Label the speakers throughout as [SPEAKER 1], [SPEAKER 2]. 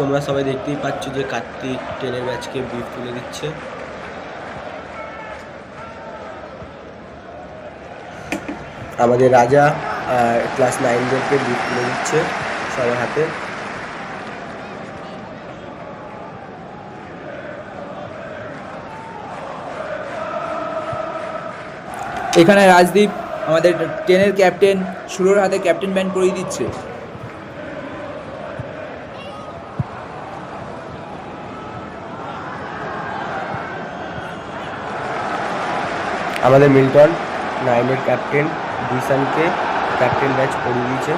[SPEAKER 1] তোমরা সবাই দেখতেই পাচ্ছ যে কার্তিক ট্রেনের ব্যাচকে বিফ তুলে দিচ্ছে। আমাদের রাজা ক্লাস নাইনদেরকে বিফ তুলে দিচ্ছে সবার হাতে।
[SPEAKER 2] এখানে রাজদীপ আমাদের ট্রেনের ক্যাপ্টেন সুরোর হাতে ক্যাপ্টেন ব্যান্ড করিয়ে দিচ্ছে।
[SPEAKER 1] আমাদের মিল্টন নাইনের ক্যাপ্টেন দিশানকে ক্যাপ্টেন ব্যাচ পরিয়ে দিয়েছে।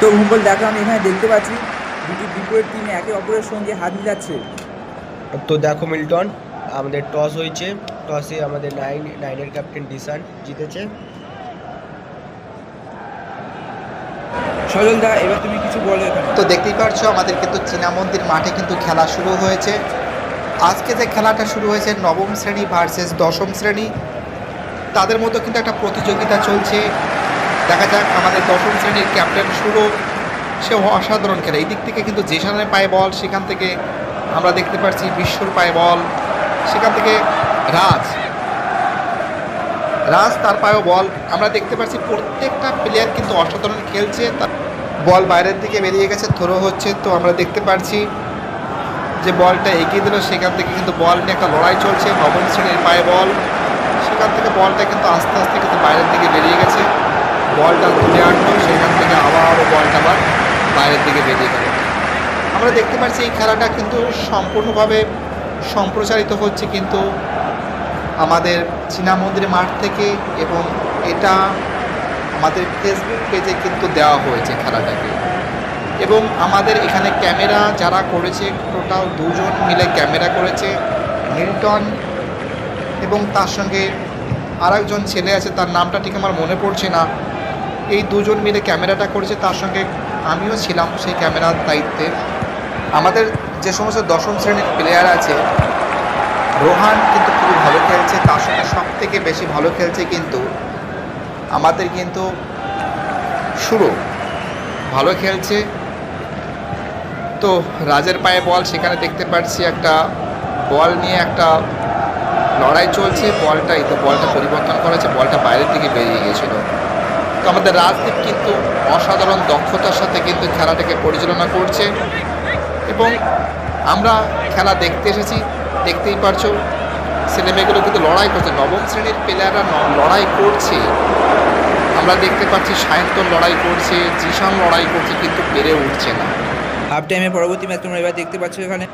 [SPEAKER 2] তো ভূগোল দেখো আমি এখানে দেখতে পাচ্ছি দুটি বিপরীত টিম একে অপরের সঙ্গে হাত মিলাচ্ছে।
[SPEAKER 1] তো দেখো মিল্টন আমাদের টস হয়েছে। টসে আমাদের নাইন নাইনের ক্যাপ্টেন ডিসান জিতেছে।
[SPEAKER 2] সজল দা এবার তুমি কিছু বলো
[SPEAKER 3] তো দেখতেই পারছ আমাদের কিন্তু চীনা মন্দির মাঠে কিন্তু খেলা শুরু হয়েছে। আজকে যে খেলাটা শুরু হয়েছে, নবম শ্রেণি ভার্সেস দশম শ্রেণি, তাদের মধ্যে কিন্তু একটা প্রতিযোগিতা চলছে। দেখা যাক আমাদের দশম শ্রেণির ক্যাপ্টেন শুরু সে অসাধারণ খেলে। এই দিক থেকে কিন্তু যেখানে পায় বল, সেখান থেকে আমরা দেখতে পাচ্ছি বিশ্বর পায় বল। সেখান থেকে রাজ রাজ তার পায়েও বল। আমরা দেখতে পাচ্ছি প্রত্যেকটা প্লেয়ার কিন্তু অসাধারণ খেলছে। তার বল বাইরের দিকে বেরিয়ে গেছে, থ্রো হচ্ছে। তো আমরা দেখতে পাচ্ছি যে বলটা এগিয়ে দিল, সেখান থেকে কিন্তু বল নিয়ে একটা লড়াই চলছে। নবম শ্রেণির পায়ে বল। সেখান থেকে বলটা কিন্তু আস্তে আস্তে কিন্তু বাইরের দিকে বেরিয়ে গেছে। বলটা তুলে আনলো, সেখান থেকে আবারও বলটা আবার বাইরের দিকে বেরিয়ে গেল। আমরা দেখতে পাচ্ছি এই খেলাটা কিন্তু সম্পূর্ণভাবে সম্প্রচারিত হচ্ছে কিন্তু আমাদের চীনা মন্দির মাঠ থেকে এবং এটা আমাদের ফেসবুক পেজে কিন্তু দেওয়া হয়েছে খেলাটাকে। এবং আমাদের এখানে ক্যামেরা যারা করেছে, টোটাল দুজন মিলে ক্যামেরা করেছে মিল্টন এবং তার সঙ্গে আরেকজন ছেলে আছে, তার নামটা ঠিক আমার মনে পড়ছে না। এই দুজন মিলে ক্যামেরাটা করেছে, তার সঙ্গে আমিও ছিলাম সেই ক্যামেরার দায়িত্বে। আমাদের যে সমস্ত দশম শ্রেণির প্লেয়ার আছে, রোহান কিন্তু খুবই ভালো খেলছে, তার সঙ্গে সব থেকে বেশি ভালো খেলছে কিন্তু আমাদের কিন্তু শুরু। ভালো খেলছে তো রাজের পায়ে বল, সেখানে দেখতে পাচ্ছি একটা বল নিয়ে একটা লড়াই চলছে। বলটা এই তো, বলটা পরিবর্তন করেছে, বলটা বাইরের দিকে বেরিয়ে গিয়েছিল। তো আমাদের রাজদীপ কিন্তু অসাধারণ দক্ষতার সাথে কিন্তু খেলাটাকে পরিচালনা করছে। এবং আমরা খেলা দেখতে এসেছি, দেখতেই পারছ, ছেলেমেয়েগুলো কিন্তু লড়াই করছে। নবম শ্রেণির প্লেয়াররা লড়াই করছে। আমরা দেখতে পাচ্ছি সায়ন্তন লড়াই করছে, জিশান লড়াই করছে, কিন্তু পেরে উঠছে না।
[SPEAKER 2] হাফ টাইমে পরবর্তী ম্যাচ তোমরা এবার দেখতে পাচ্ছ এখানে।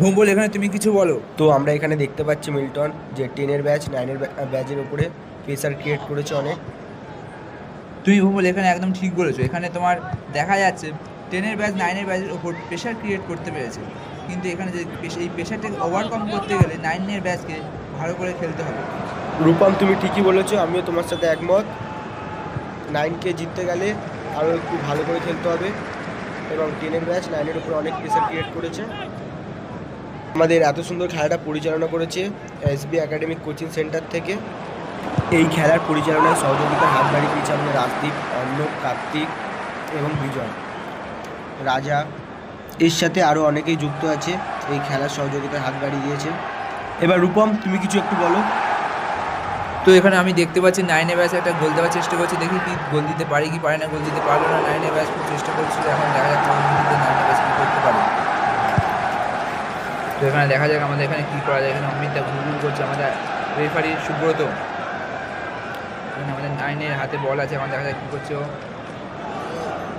[SPEAKER 2] ভূগোল এখানে তুমি কিছু বলো?
[SPEAKER 1] তো আমরা এখানে দেখতে পাচ্ছি মিল্টন যে টেনের ব্যাচ নাইনের ব্যাচের উপরে প্রেসার ক্রিয়েট করেছে অনেক।
[SPEAKER 2] তুমি ভূগোল এখানে একদম ঠিক বলেছ। এখানে তোমার দেখা যাচ্ছে টেনের ব্যাচ নাইনের ব্যাচের ওপর প্রেশার ক্রিয়েট করতে পেরেছে। কিন্তু এখানে যে এই প্রেশারটাকে ওভারকাম করতে গেলে নাইনের ব্যাচকে ভালো করে খেলতে হবে।
[SPEAKER 1] রূপম তুমি ঠিকই বলেছ আমিও তোমার সাথে একমত। নাইনকে জিততে গেলে আরও একটু ভালো করে খেলতে হবে। এবং টেনের ব্যাচ নাইনের উপর অনেক প্রেসার ক্রিয়েট করেছে। আমাদের এত সুন্দর খেলাটা পরিচালনা করেছে এসবি একাডেমিক কোচিং সেন্টার থেকে। এই খেলার পরিচালনায় সহযোগিতার হাত বাড়িয়ে দিয়েছে আমাদের রাজদীপ, অর্ণব, কার্তিক এবং বিজয়। রাজা এর সাথে আরও অনেকেই যুক্ত আছে, এই খেলার সহযোগিতার হাত বাড়িয়ে দিয়েছে। এবার রূপম, তুমি কিছু একটু বলো।
[SPEAKER 2] তো এখানে আমি দেখতে পাচ্ছি নাইনে ব্যাচ একটা গোল দেওয়ার চেষ্টা করছে, দেখি কি গোল দিতে পারে কি পারে না, গোল দিতে পারল না নাইনে ব্যাচ খুব তো এখানে দেখা যাক আমাদের এখানে কী করা যায়। এখানে অমিতদা ঘুরঘুর করছে আমাদের রেফারি সুব্রত। এখানে আমাদের নাইনের হাতে বল আছে এখন দেখা যাক কী করছে ও।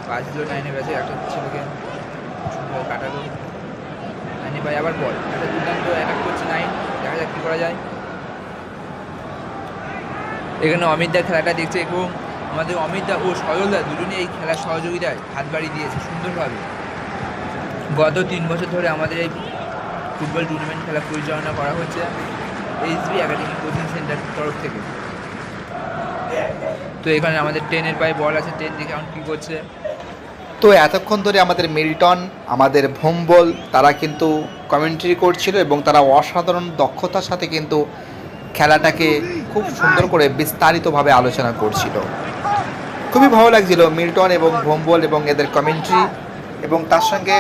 [SPEAKER 2] পাঁচ দিল নাইনে ব্যাচে একটা ছেলেকে কাটালো। নাইনে পাই আবার বল একটা দুর্দান্ত অ্যাটাক করছে নাইন, দেখা যাক কী করা যায়। এখানে অমিতদা খেলাটা দেখছে এবং আমাদের অমিতদা ও সজলদা দুজনে এই খেলার সহযোগিতায় হাত বাড়িয়ে দিয়েছে সুন্দরভাবে। গত তিন বছর ধরে আমাদের এই ফুটবল টুর্নামেন্ট খেলা পরিচালনা করা হচ্ছে এইচবি একাডেমি কোচিং সেন্টার তরফ থেকে। তো এখানে আমাদের টেনের পায়ে বল আছে টেন দেখে এখন কী করছে।
[SPEAKER 3] তো এতক্ষণ ধরে আমাদের মিল্টন আমাদের ভোম্বল তারা কিন্তু কমেন্ট্রি করছিল এবং তারা অসাধারণ দক্ষতার সাথে কিন্তু খেলাটাকে খুব সুন্দর করে বিস্তারিতভাবে আলোচনা করছিল। খুবই ভালো লাগছিল মিল্টন এবং ভোম্বল এবং এদের কমেন্ট্রি এবং তার সঙ্গে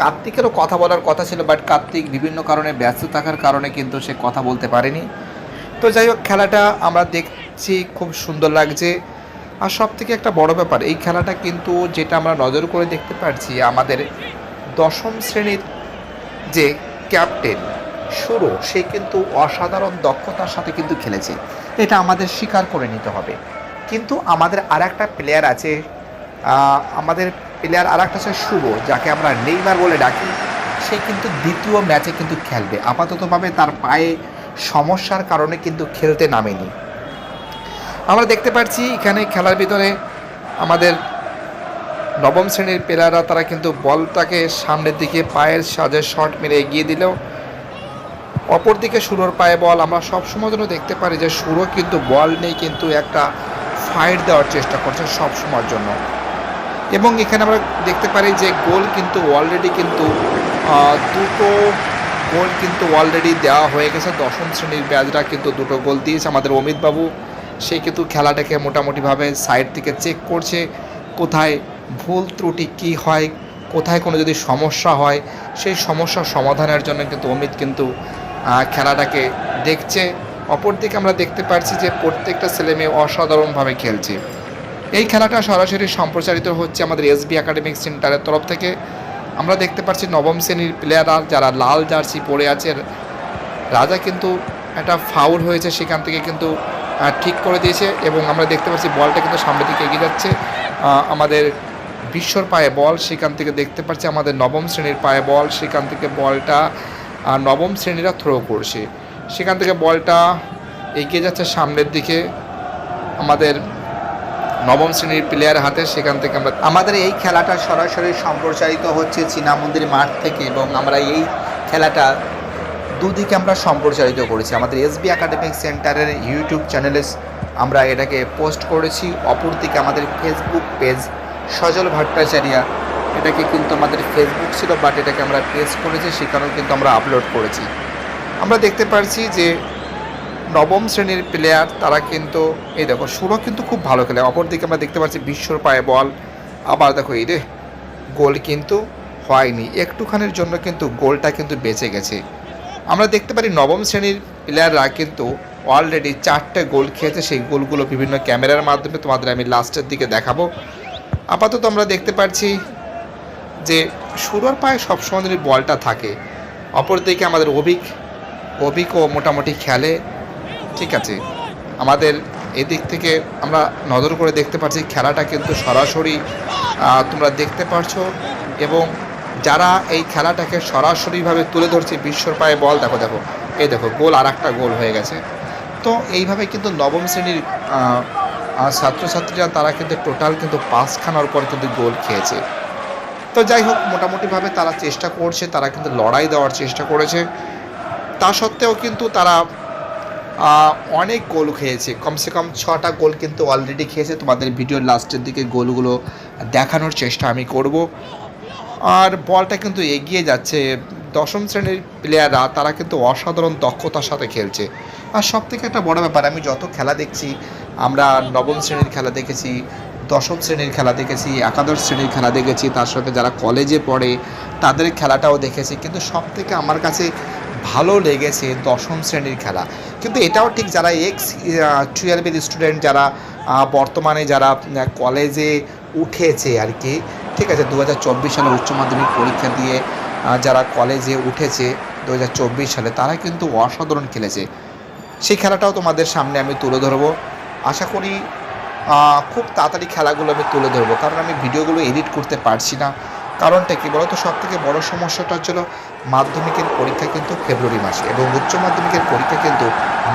[SPEAKER 3] কার্তিকেরও কথা বলার কথা ছিল বাট কার্তিক বিভিন্ন কারণে ব্যস্ত থাকার কারণে কিন্তু সে কথা বলতে পারেনি। তো যাই হোক, খেলাটা আমরা দেখছি, খুব সুন্দর লাগছে। আর সব থেকে একটা বড় ব্যাপার, এই খেলাটা কিন্তু যেটা আমরা নজর করে দেখতে পারছি, আমাদের দশম শ্রেণির যে ক্যাপ্টেন সুরো, সে কিন্তু অসাধারণ দক্ষতার সাথে কিন্তু খেলেছে। এটা আমাদের স্বীকার করে নিতে হবে। কিন্তু আমাদের আর একটা প্লেয়ার আছে আমাদের প্লেয়ার আর একটা আছে শুভ, যাকে আমরা নেইমার বলে ডাকি। সে কিন্তু দ্বিতীয় ম্যাচে কিন্তু খেলবে। আপাততভাবে তার পায়ে সমস্যার কারণে কিন্তু খেলতে নামেনি। আমরা দেখতে পাচ্ছি এখানে খেলার ভিতরে আমাদের নবম শ্রেণির প্লেয়াররা তারা কিন্তু বলটাকে সামনের দিকে পায়ের সাজে শট মেরে এগিয়ে দিলেও অপরদিকে সুরোর পায়ে বল আমরা সবসময় জন্য দেখতে পারি যে সুরো কিন্তু বল নেই কিন্তু একটা ফাইট দেওয়ার চেষ্টা করছে সব সময়ের জন্য। এবং এখানে আমরা দেখতে পারি যে গোল কিন্তু অলরেডি কিন্তু দুটো গোল কিন্তু অলরেডি দেওয়া হয়ে গেছে। দশম শ্রেণির ব্যাচরা কিন্তু দুটো গোল দিয়েছে। আমাদের অমিতবাবু, সে কিন্তু খেলাটাকে মোটামুটিভাবে সাইড থেকে চেক করছে। কোথায় ভুল ত্রুটি কী হয়? কোথায় কোনো যদি সমস্যা হয়, সেই সমস্যার সমাধানের জন্য কিন্তু অমিত কিন্তু খেলাটাকে দেখছে। অপরদিকে আমরা দেখতে পাচ্ছি যে প্রত্যেকটা ছেলে মেয়ে অসাধারণভাবে খেলছে। এই খেলাটা সরাসরি সম্প্রচারিত হচ্ছে আমাদের এসবি একাডেমিক সেন্টারের তরফ থেকে। আমরা দেখতে পাচ্ছি নবম শ্রেণির প্লেয়াররা যারা লাল জার্সি পরে আছে, রাজা কিন্তু একটা ফাউল হয়েছে সেখান থেকে কিন্তু ঠিক করে দিয়েছে এবং আমরা দেখতে পাচ্ছি বলটা কিন্তু সামনের দিকে এগিয়ে যাচ্ছে। আমাদের বিশ্বর পায়ে বল সেখান থেকে দেখতে পাচ্ছি আমাদের নবম শ্রেণির পায়ে বল, সেখান থেকে বলটা নবম শ্রেণীরা থ্রো করছে। সেখান থেকে বলটা এগিয়ে যাচ্ছে সামনের দিকে। আমাদের নবম শ্রেণির প্লেয়ার হাতে সেখান থেকে আমরা আমাদের এই খেলাটা সরাসরি সম্প্রচারিত হচ্ছে চীনা মন্দির মাঠ থেকে এবং আমরা এই খেলাটা দুদিকে আমরা সম্প্রচারিত করেছি। আমাদের এসবি একাডেমিক সেন্টারের ইউটিউব চ্যানেলে আমরা এটাকে পোস্ট করেছি। অপরদিকে আমাদের ফেসবুক পেজ সজল ভট্টাচার্যা এটাকে কিন্তু আমাদের ফেসবুক ছিল বাট এটাকে আমরা পেজ করেছি, সেখানেও কিন্তু আমরা আপলোড করেছি। আমরা দেখতে পারছি যে নবম শ্রেণির প্লেয়ার তারা কিন্তু, এই দেখো সুরো কিন্তু খুব ভালো খেলে। অপরদিকে আমরা দেখতে পাচ্ছি বিশ্বর পায়ে বল। আবার দেখো, এই রে, গোল কিন্তু হয়নি। একটুখানির জন্য কিন্তু গোলটা কিন্তু বেঁচে গেছে। আমরা দেখতে পারি নবম শ্রেণির প্লেয়াররা কিন্তু অলরেডি চারটে গোল খেয়েছে। সেই গোলগুলো বিভিন্ন ক্যামেরার মাধ্যমে তোমাদের আমি লাস্টের দিকে দেখাবো। আপাতত আমরা দেখতে পাচ্ছি যে সুরর পায়ে সবসময় বলটা থাকে, অপরদিকে আমাদের অভিক, অভিকও মোটামুটি খেলে। ঠিক আছে। আমাদের এদিক থেকে আমরা নজর করে দেখতে পাচ্ছি খেলাটা কিন্তু সরাসরি তোমরা দেখতে পারছ এবং যারা এই খেলাটাকে সরাসরিভাবে তুলে ধরছে বিশ্বর পায়ে বল, দেখো দেখো, এই দেখো, গোল আর একটা গোল হয়ে গেছে। তো এইভাবে কিন্তু নবম শ্রেণির ছাত্রছাত্রীরা তারা কিন্তু টোটাল কিন্তু পাঁচখানার পর কিন্তু গোল খেয়েছে। তো যাই হোক, মোটামুটিভাবে তারা চেষ্টা করছে, তারা কিন্তু লড়াই দেওয়ার চেষ্টা করেছে। তা সত্ত্বেও কিন্তু তারা অনেক গোল খেয়েছে। কমসে কম ছটা গোল কিন্তু অলরেডি খেয়েছে। তোমাদের ভিডিওর লাস্টের দিকে গোলগুলো দেখানোর চেষ্টা আমি করব। আর বলটা কিন্তু এগিয়ে যাচ্ছে। দশম শ্রেণির প্লেয়াররা তারা কিন্তু অসাধারণ দক্ষতার সাথে খেলছে। আর সব থেকে একটা বড় ব্যাপার, আমি যত খেলা দেখছি, আমরা নবম শ্রেণির খেলা দেখেছি দশম শ্রেণির খেলা দেখেছি, একাদশ শ্রেণির খেলা দেখেছি, তার সাথে যারা কলেজে পড়ে তাদের খেলাটাও দেখেছি। কিন্তু সব থেকে আমার কাছে ভালো লেগেছে দশম শ্রেণির খেলা। কিন্তু এটাও ঠিক যারা এক্স টুয়েলভের স্টুডেন্ট যারা বর্তমানে যারা কলেজে উঠেছে আর কি, ঠিক আছে দু হাজার চব্বিশ সালে উচ্চ মাধ্যমিক পরীক্ষা দিয়ে যারা কলেজে উঠেছে দু হাজার চব্বিশ সালে, তারা কিন্তু অসাধারণ খেলেছে। সেই খেলাটাও তোমাদের সামনে আমি তুলে ধরবো। আশা করি খুব তাড়াতাড়ি খেলাগুলো আমি তুলে ধরবো। কারণ আমি ভিডিওগুলো এডিট করতে পারছি না। কারণটা কি বলতো? সব থেকে বড় সমস্যাটা হচ্ছিল মাধ্যমিকের পরীক্ষা কিন্তু ফেব্রুয়ারি মাসে এবং উচ্চ মাধ্যমিকের পরীক্ষা কিন্তু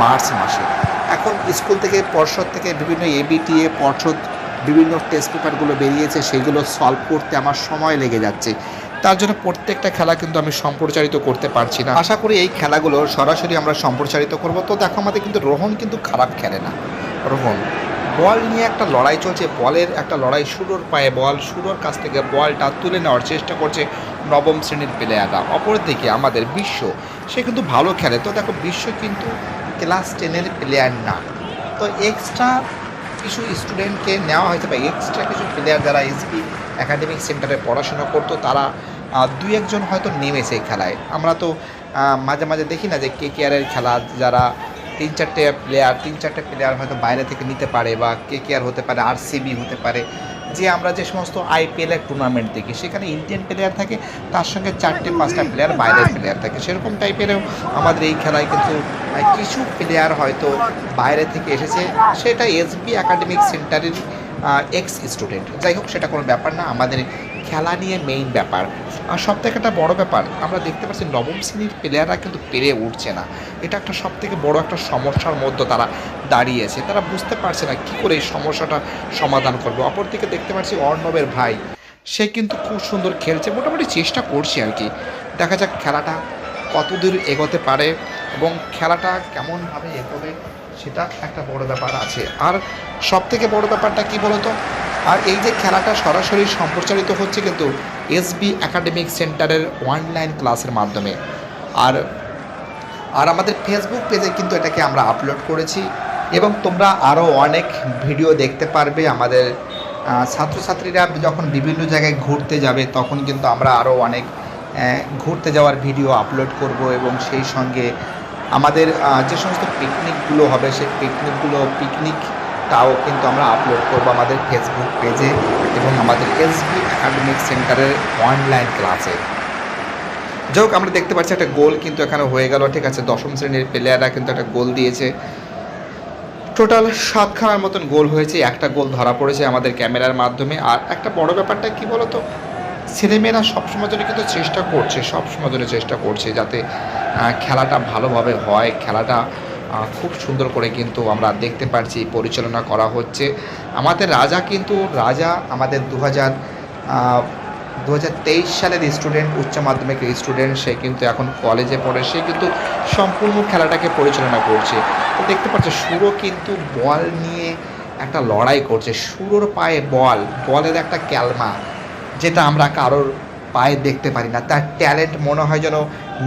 [SPEAKER 3] মার্চ মাসে। এখন স্কুল থেকে, পর্ষদ থেকে বিভিন্ন এবিটিএ পর্ষদ বিভিন্ন টেস্ট পেপারগুলো বেরিয়েছে, সেগুলো সলভ করতে আমার সময় লেগে যাচ্ছে। তার জন্য প্রত্যেকটা খেলা কিন্তু আমি সম্প্রচারিত করতে পারছি না। আশা করি এই খেলাগুলো সরাসরি আমরা সম্প্রচারিত করব। তো দেখো, আমাদের কিন্তু রোহন কিন্তু খারাপ খেলে না। রোহন বল নিয়ে একটা লড়াই চলছে, বলের একটা লড়াই শুরুর পায়ে বল, শুরুর কাছ থেকে বলটা তুলে নেওয়ার চেষ্টা করছে নবম শ্রেণির প্লেয়াররা অপরদিকে আমাদের বিশ্ব, সে কিন্তু ভালো খেলে। তো দেখো, বিশ্ব কিন্তু ক্লাস টেনের প্লেয়ার না। তো এক্সট্রা কিছু স্টুডেন্টকে নেওয়া হয়েছে বা এক্সট্রা কিছু প্লেয়ার যারা এসপি একাডেমিক সেন্টারে পড়াশোনা করতো, তারা দুই একজন হয়তো নেমেছে খেলায়। আমরা তো মাঝে মাঝে দেখি না যে কে কেয়ারের খেলা, যারা তিন চারটে প্লেয়ার তিন চারটে প্লেয়ার হয়তো বাইরে থেকে নিতে পারে বা কে কেয়ার হতে পারে আর হতে পারে। যে আমরা যে সমস্ত আইপিএলের টুর্নামেন্ট দেখি, সেখানে ইন্ডিয়ান প্লেয়ার থাকে, তার সঙ্গে চারটে, পাঁচটা প্লেয়ার বাইরের প্লেয়ার থাকে। সেরকম টাইপেরও আমাদের এই খেলায় কিন্তু কিছু প্লেয়ার হয়তো বাইরে থেকে এসেছে। সেটা এসবি একাডেমিক সেন্টারের এক্স স্টুডেন্ট যাই হোক, সেটা কোনো ব্যাপার না। আমাদের খেলা নিয়ে মেইন ব্যাপার। আর সব থেকে একটা বড় ব্যাপার, আমরা দেখতে পাচ্ছি নবম শ্রেণির প্লেয়াররা কিন্তু পেরে উঠছে না। এটা একটা সব থেকে বড় একটা সমস্যার মধ্যে তারা দাঁড়িয়েছে। তারা বুঝতে পারছে না কী করে এই সমস্যাটা সমাধান করবে। অপরদিকে দেখতে পাচ্ছি অর্ণবের ভাই, সে কিন্তু খুব সুন্দর খেলছে, মোটামুটি চেষ্টা করছে আর কি। দেখা যাক খেলাটা কতদূর এগোতে পারে এবং খেলাটা কেমনভাবে এগোবে, সেটা একটা বড় ব্যাপার আছে। আর সব থেকে বড় ব্যাপারটা কি বলতো? আর এই যে খেলাটা সরাসরি সম্প্রচারিত হচ্ছে কিন্তু এসবি একাডেমিক সেন্টারের অনলাইন ক্লাসের মাধ্যমে। আর আর আমাদের ফেসবুক পেজে কিন্তু এটাকে আমরা আপলোড করেছি এবং তোমরা আরও অনেক ভিডিও দেখতে পারবে আমাদের ছাত্রছাত্রীরা যখন বিভিন্ন জায়গায় ঘুরতে যাবে তখন কিন্তু আমরা আরও অনেক ঘুরতে যাওয়ার ভিডিও আপলোড করব এবং সেই সঙ্গে আমাদের যে সমস্ত পিকনিকগুলো হবে সেই পিকনিকগুলো পিকনিকটাও কিন্তু আমরা আপলোড করব আমাদের ফেসবুক পেজে এবং আমাদের এসবি একাডেমিক সেন্টারের অনলাইন ক্লাসে যাই আমরা দেখতে পাচ্ছি একটা গোল কিন্তু এখানে হয়ে গেল, ঠিক আছে? দশম শ্রেণির প্লেয়াররা কিন্তু একটা গোল দিয়েছে। টোটাল সাতখানার মতন গোল হয়েছে, একটা গোল ধরা পড়েছে আমাদের ক্যামেরার মাধ্যমে। আর একটা বড় ব্যাপারটা কি বলতো? ছেলেমেয়েরা সবসময় জন্য কিন্তু চেষ্টা করছে সবসময় জন্য চেষ্টা করছে যাতে খেলাটা ভালোভাবে হয়, খেলাটা খুব সুন্দর করে কিন্তু আমরা দেখতে পাচ্ছি পরিচালনা করা হচ্ছে। আমাদের রাজা কিন্তু, রাজা আমাদের দু হাজার দু সালের স্টুডেন্ট উচ্চ মাধ্যমিকের স্টুডেন্ট সে কিন্তু এখন কলেজে পড়ে। সে কিন্তু সম্পূর্ণ খেলাটাকে পরিচালনা করছে। তো দেখতে পাচ্ছ সুরও কিন্তু বল নিয়ে একটা লড়াই করছে। সুরোর পায়ে বল, বলের একটা ক্যালমা, যেটা আমরা কারোর পায়ে দেখতে পারি না। তার ট্যালেন্ট মনে হয় যেন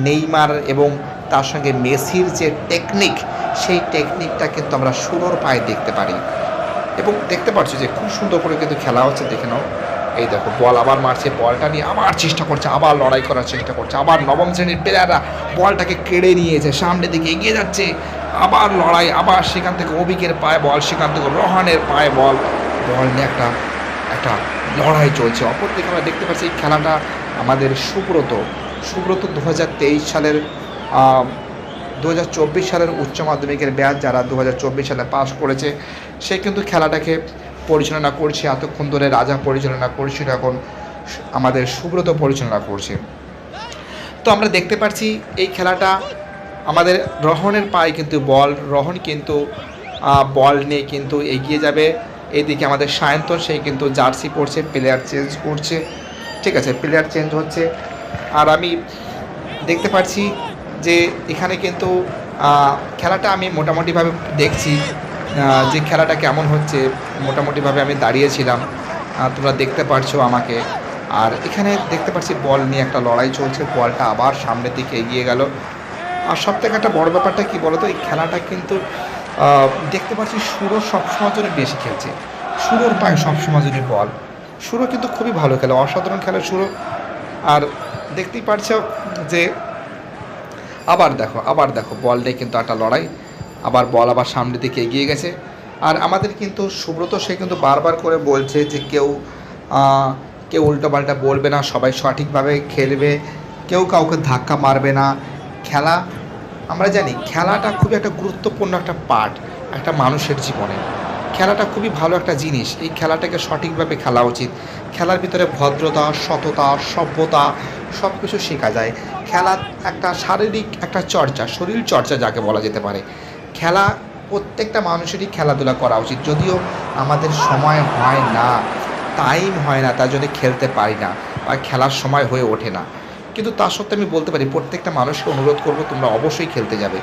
[SPEAKER 3] নেইমার এবং তার সঙ্গে মেসির যে টেকনিক সেই টেকনিকটা কিন্তু আমরা সুরোর পায়ে দেখতে পারি। এবং দেখতে পাচ্ছ যে খুব সুন্দর করে কিন্তু খেলা হচ্ছে, দেখে নাও। এই দেখো, বল আবার মারছে, বলটা নিয়ে আবার চেষ্টা করছে, আবার লড়াই করার চেষ্টা করছে, আবার নবম শ্রেণির প্লেয়াররা বলটাকে কেড়ে নিয়েছে, সামনের দিকে এগিয়ে যাচ্ছে। আবার লড়াই, আবার সেখান থেকে অভিকের পায়ে বল, সেখান থেকে রোহানের পায়ে বল। বল নিয়ে একটা একটা লড়াই চলছে। অপরদিকে আমরা দেখতে পাচ্ছি এই খেলাটা আমাদের সুব্রত। সুব্রত দু হাজার তেইশ সালের দু হাজার চব্বিশ সালের উচ্চ মাধ্যমিকের ব্যাচ যারা দু হাজার চব্বিশ সালে পাশ করেছে, সে কিন্তু খেলাটাকে পরিচালনা করছে। এতক্ষণ ধরে রাজা পরিচালনা করছিল, এখন আমাদের সুব্রত পরিচালনা করছে। তো আমরা দেখতে পাচ্ছি এই খেলাটা আমাদের রহনের পায়ে কিন্তু বল, রহন কিন্তু বল নিয়ে কিন্তু এগিয়ে যাবে। এদিকে আমাদের সায়ন্তন সেই কিন্তু জার্সি পরছে প্লেয়ার চেঞ্জ করছে। ঠিক আছে প্লেয়ার চেঞ্জ হচ্ছে। আর আমি দেখতে পাচ্ছি যে এখানে কিন্তু খেলাটা আমি মোটামুটিভাবে দেখছি যে খেলাটা কেমন হচ্ছে, মোটামুটিভাবে আমি দাঁড়িয়েছিলাম তোমরা দেখতে পারছ আমাকে। আর এখানে দেখতে পাচ্ছি বল নিয়ে একটা লড়াই চলছে, বলটা আবার সামনের দিকে এগিয়ে গেল। আর সব থেকে একটা বড় ব্যাপারটা কি বলতো, এই খেলাটা কিন্তু দেখতে পাচ্ছি সুরো সবসময় জন্য বেশি খেলছে। সুরোর পায়ে সবসময় জন্য বল। সুরো কিন্তু খুবই ভালো খেলে, অসাধারণ খেলে সুরো। আর দেখতেই পারছ যে আবার দেখো আবার দেখো, বল নিয়ে কিন্তু একটা লড়াই। আবার বল আবার সামনের দিকে এগিয়ে গেছে। আর আমাদের কিন্তু সুব্রত, সে কিন্তু বারবার করে বলছে যে কেউ কেউ উল্টোপাল্টা বলবে না, সবাই সঠিকভাবে খেলবে। কেউ কাউকে ধাক্কা মারবে না। খেলা, আমরা জানি খেলাটা খুবই একটা গুরুত্বপূর্ণ একটা পার্ট একটা মানুষের জীবনে। খেলাটা খুবই ভালো একটা জিনিস। এই খেলাটাকে সঠিকভাবে খেলা উচিত। খেলার ভিতরে ভদ্রতা, সততা, সভ্যতা সব কিছু শেখা যায়। খেলা একটা শারীরিক একটা চর্চা, শরীর চর্চা যাকে বলা যেতে পারে। খেলা প্রত্যেকটা মানুষেরই খেলাধুলা করা উচিত। যদিও আমাদের সময় হয় না টাইম হয় না, তার জন্য খেলতে পারি না বা খেলার সময় হয়ে ওঠে না। কিন্তু তা সত্ত্বে আমি বলতে পারি, প্রত্যেকটা মানুষকে অনুরোধ করব তোমরা অবশ্যই খেলতে যাবে।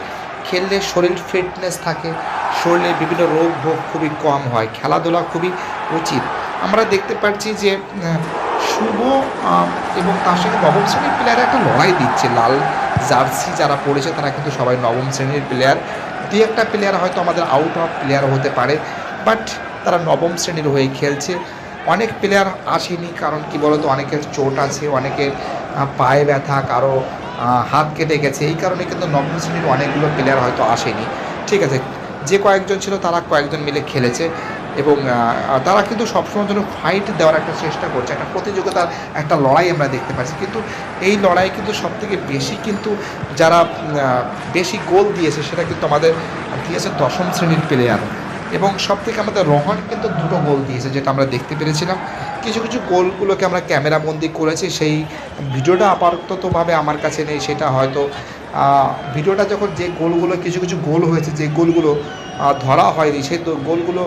[SPEAKER 3] খেললে শরীর ফিটনেস থাকে, শরীরে বিভিন্ন রোগ ভোগ খুবই কম হয়, খেলাধুলা খুবই উচিত। আমরা দেখতে পাচ্ছি যে শুভ এবং তার সঙ্গে নবম শ্রেণির প্লেয়ার একটা লড়াই দিচ্ছে, লাল জার্সি যারা পড়েছে তারা কিন্তু সবাই নবম শ্রেণির প্লেয়ার দুই একটা প্লেয়ার হয়তো আমাদের আউট অফ প্লেয়ার হতে পারে বাট তারা নবম শ্রেণির হয়ে খেলছে। অনেক প্লেয়ার আসেনি, কারণ কি বলতো, অনেকের চোট আছে, অনেকের পায়ে ব্যথা, কারও হাত কেটে গেছে। এই কারণে কিন্তু নবম শ্রেণির অনেকগুলো প্লেয়ার হয়তো আসেনি। ঠিক আছে, যে কয়েকজন ছিল তারা কয়েকজন মিলে খেলেছে এবং তারা কিন্তু সবসময়ের জন্য ফাইট দেওয়ার একটা চেষ্টা করছে, একটা প্রতিযোগিতার একটা লড়াই আমরা দেখতে পাচ্ছি। কিন্তু এই লড়াই কিন্তু সবথেকে বেশি কিন্তু যারা বেশি গোল দিয়েছে সেটা কিন্তু আমাদের দিয়েছে দশম শ্রেণির প্লেয়ার এবং সব থেকে আমাদের রোহন কিন্তু দুটো গোল দিয়েছে, যেটা আমরা দেখতে পেরেছিলাম। কিছু কিছু গোলগুলোকে আমরা ক্যামেরাবন্দি করেছি, সেই ভিডিওটা আপাততভাবে আমার কাছে নেই, সেটা হয়তো ভিডিওটা যখন যে গোলগুলো, কিছু কিছু গোল হয়েছে, যে গোলগুলো ধরা হয়নি, সেই গোলগুলো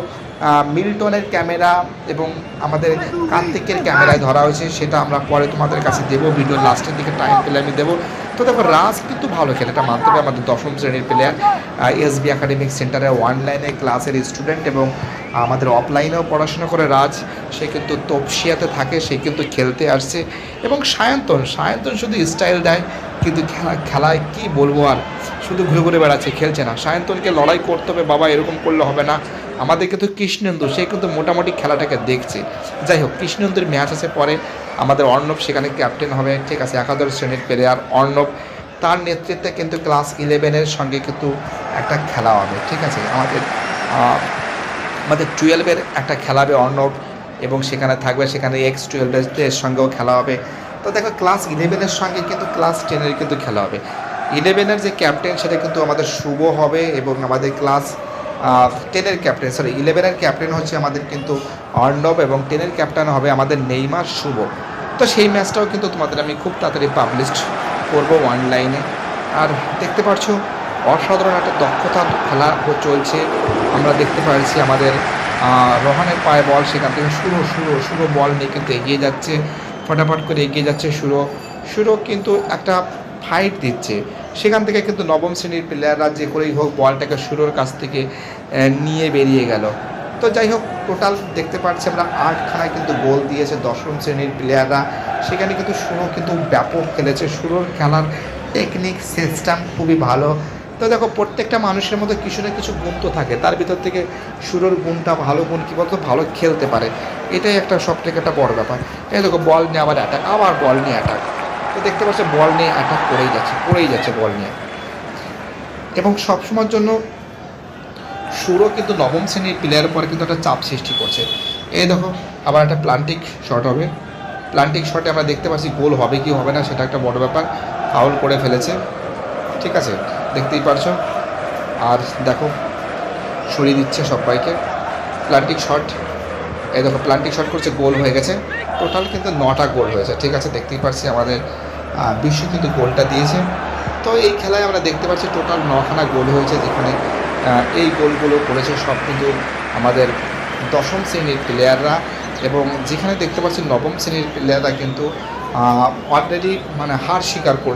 [SPEAKER 3] মিল্টনের ক্যামেরা এবং আমাদের কার্তিকের ক্যামেরায় ধরা হয়েছে, সেটা আমরা পরে তোমাদের কাছে দেবো। ভিডিও লাস্টের দিকে টাইম পেলে আমি দেবো। তো দেখো, রাজ কিন্তু ভালো খেলে, এটা মানতে হবে আমাদের দশম শ্রেণির প্লেয়ার এসবি একাডেমিক সেন্টারে অনলাইনে ক্লাসের স্টুডেন্ট এবং আমাদের অফলাইনেও পড়াশোনা করে রাজ। সে কিন্তু তপসিয়াতে থাকে, সে কিন্তু খেলতে আসছে। এবং সায়ন্তন সায়ন্তন শুধু স্টাইল দেয়, কিন্তু খেলা, খেলায় কি বলব আর? শুধু ঘুরে ঘুরে বেড়াচ্ছে, খেলছে না। সায়ন্তনকে লড়াই করতে হবে, বাবা এরকম করলে হবে না। আমাদের কিন্তু কৃষ্ণেন্দু, সে কিন্তু মোটামুটি খেলাটাকে দেখছে। যাই হোক, কৃষ্ণেন্দুর ম্যাচ আছে পরে আমাদের অর্ণব, সেখানে ক্যাপ্টেন হবে, ঠিক আছে, একাদশ শ্রেণির প্লেয়ার অর্ণব। তার নেতৃত্বে কিন্তু ক্লাস ইলেভেনের সঙ্গে কিন্তু একটা খেলা হবে, ঠিক আছে, আমাদের আমাদের টুয়েলভের একটা খেলা হবে অর্ণব এবং সেখানে থাকবে, সেখানে এক্স টুয়েলভের সঙ্গেও খেলা হবে। তো দেখো ক্লাস ইলেভেনের সঙ্গে কিন্তু ক্লাস টেনের কিন্তু খেলা হবে। ইলেভেনের যে ক্যাপ্টেন সেটা কিন্তু আমাদের শুভ হবে এবং আমাদের ক্লাস টেনের ক্যাপ্টেন সরি ইলেভেনের ক্যাপ্টেন হচ্ছে আমাদের কিন্তু অর্ণব এবং টেনের ক্যাপ্টেন হবে আমাদের নেইমার, শুভ। তো সেই ম্যাচটাও কিন্তু তোমাদের আমি খুব তাড়াতাড়ি পাবলিশ করব অনলাইনে আর দেখতে পাচ্ছ অসাধারণ একটা দক্ষতা খেলা চলছে। আমরা দেখতে পাচ্ছি আমাদের রোহানের পায়ে বল সেখান থেকে শুরু শুরু শুরু বল নিয়ে কিন্তু এগিয়ে যাচ্ছে। ফটাফট করে এগিয়ে যাচ্ছে শুরু। শুরু কিন্তু একটা ফাইট দিচ্ছে। সেখান থেকে কিন্তু নবম শ্রেণির প্লেয়াররা যে করেই হোক বলটাকে শুরুর কাছ থেকে নিয়ে বেরিয়ে গেল। তো যাই হোক টোটাল দেখতে পাচ্ছি আমরা আটখানায় কিন্তু গোল দিয়েছে দশম শ্রেণির প্লেয়াররা সেখানে কিন্তু শুরু কিন্তু ব্যাপক খেলেছে। শুরুর খেলার টেকনিক সিস্টেম খুবই ভালো। তো দেখো, প্রত্যেকটা মানুষের মধ্যে কিছু না কিছু গুণ তো থাকে। তার ভিতর থেকে শুরুর গুণটা ভালো গুণ কী বলতো? ভালো খেলতে পারে। এটাই একটা সব থেকে একটা বড় ব্যাপার। এই দেখো বল নিয়ে আবার অ্যাটাক আবার বল নিয়ে অ্যাটাক তো দেখতে পাচ্ছ, বল নিয়ে অ্যাটাক করেই যাচ্ছে করেই যাচ্ছে বল নিয়ে। এবং সবসময়ের জন্য সুরও কিন্তু নবম শ্রেণির প্লেয়ারের পরে কিন্তু একটা চাপ সৃষ্টি করছে। এই দেখো, আবার একটা প্লান্টিক শট হবে। প্লান্টিক শটে আমরা দেখতে পাচ্ছি গোল হবে কি হবে না, সেটা একটা বড় ব্যাপার। ফাউল করে ফেলেছে। ঠিক আছে, দেখতেই পারছ। আর দেখো, সরিয়ে দিচ্ছে সবাইকে। প্লান্টিক শট এই দেখো, প্লান্টিক শট করছে, গোল হয়ে গেছে। টোটাল কিন্তু নটা গোল হয়েছে। ঠিক আছে, দেখতেই পারছি আমাদের বিশ্ব কিন্তু গোলটা দিয়েছে। তো এই খেলায় আমরা দেখতে পাচ্ছি টোটাল নখানা গোল হয়েছে যেখানে এই গোলগুলো করেছে সব কিন্তু আমাদের দশম শ্রেণির প্লেয়াররা এবং যেখানে দেখতে পাচ্ছি নবম শ্রেণির প্লেয়াররা কিন্তু অলরেডি মানে হার স্বীকার করে